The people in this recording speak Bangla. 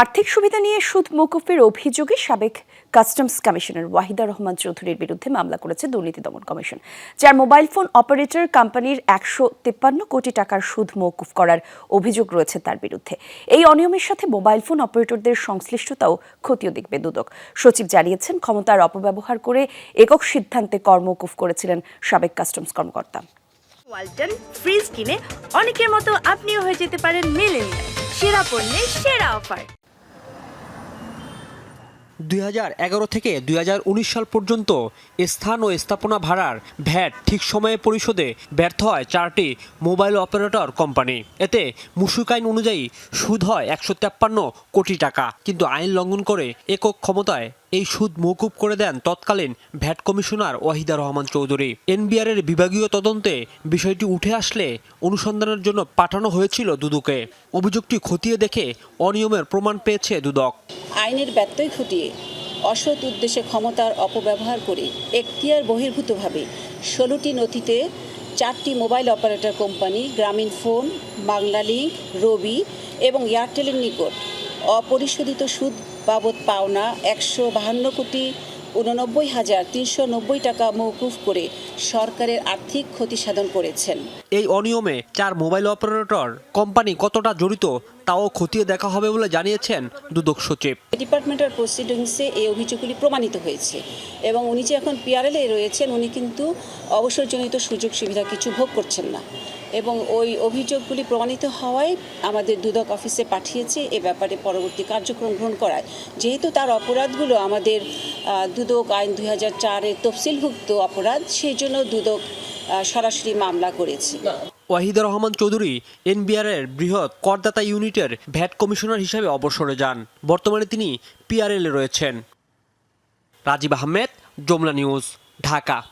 আর্থিক সুবিধা নিয়ে সুদ মৌকুফের অভিযোগে সাবেক কাস্টমস কমিশনার ওয়াহিদা রহমান চৌধুরীর বিরুদ্ধে মামলা করেছে দুর্নীতি দমন কমিশন, যার মোবাইল ফোন অপারেটর কোম্পানির একশো তিপ্পান্ন কোটি টাকার সুদ মৌকুফ করার অভিযোগ রয়েছে তার বিরুদ্ধে। এই অনিয়মের সাথে মোবাইল ফোন অপারেটরদের সংশ্লিষ্টতাও খতিয়ে দেখবে দুদক। সচিব জানিয়েছেন, ক্ষমতার অপব্যবহার করে একক সিদ্ধান্তে কর মৌকুফ করেছিলেন সাবেক কাস্টমস কর্মকর্তা। ওয়ালটন ফ্রিজ কিনে অনেকের মতো আপনিও হয়ে যেতে পারেন মিলেনিয়াল। সেরা পণ্যের সেরা অফার। দুই হাজার এগারো থেকে দুই হাজার উনিশ সাল পর্যন্ত স্থান ও স্থাপনা ভাড়ার ভ্যাট ঠিক সময়ে পরিশোধে ব্যর্থ হয় চারটি মোবাইল অপারেটর কোম্পানি। এতে মুসুক আইন অনুযায়ী সুদ হয় একশো কোটি টাকা। কিন্তু আইন লঙ্ঘন করে একক ক্ষমতায় এই সুদ মৌকুব করে দেন তৎকালীন VAT commissioner Wahida Rahman Chowdhury. NBR এর বিভাগীয় তদন্তে বিষয়টি উঠে আসলে অনুসন্ধানের জন্য পাঠানো হয়েছিল দুদকে। অভিযোগটি খতিয়ে দেখে অনিয়মের প্রমাণ পেয়েছে দুদক। আইনের ব্যত্যয় ঘটিয়ে অসৎ উদ্দেশ্যে ক্ষমতার অপব্যবহার করে এখতিয়ার বহির্ভূতভাবে ষোলোটি নথিতে চারটি mobile operator company, Grameen phone Banglalink Robi এবং এয়ারটেলের নিকট অপরিশোধিত সুদ বাবদ পাওনা একশো বাহান্ন কোটি উননব্বই হাজার তিনশো নব্বই টাকা মৌকুফ করে সরকারের আর্থিক ক্ষতি সাধন করেছেন। এই অনিয়মে চার মোবাইল অপারেটর কোম্পানি কতটা জড়িত তাও খতিয়ে দেখা হবে বলে জানিয়েছেন দুদক সচিব। ডিপার্টমেন্টাল প্রসিডিংসে এই অভিযোগগুলি প্রমাণিত হয়েছে এবং উনি যে এখন পিআরএলে রয়েছেন উনি কিন্তু অবসরজনিত সুযোগ সুবিধা কিছু ভোগ করছেন না। এবং ওই অভিযোগগুলি প্রমাণিত হওয়ায় আমাদের দুদক অফিসে পাঠিয়েছে, এ ব্যাপারে পরবর্তী কার্যক্রম গ্রহণ করায়। যেহেতু তার অপরাধগুলো আমাদের দুদক আইন দুই হাজার চারের তফসিলভুক্ত অপরাধ, সেই জন্য দুদক সরাসরি মামলা করেছে। ওয়াহিদা রহমান চৌধুরী এনবিআর এর বৃহৎ করদাতা ইউনিটের ভ্যাট কমিশনার হিসেবে অবসরে যান। বর্তমানে তিনি পিআরএল এ রয়েছেন। রাজীব আহমেদ, যমুনা নিউজ, ঢাকা।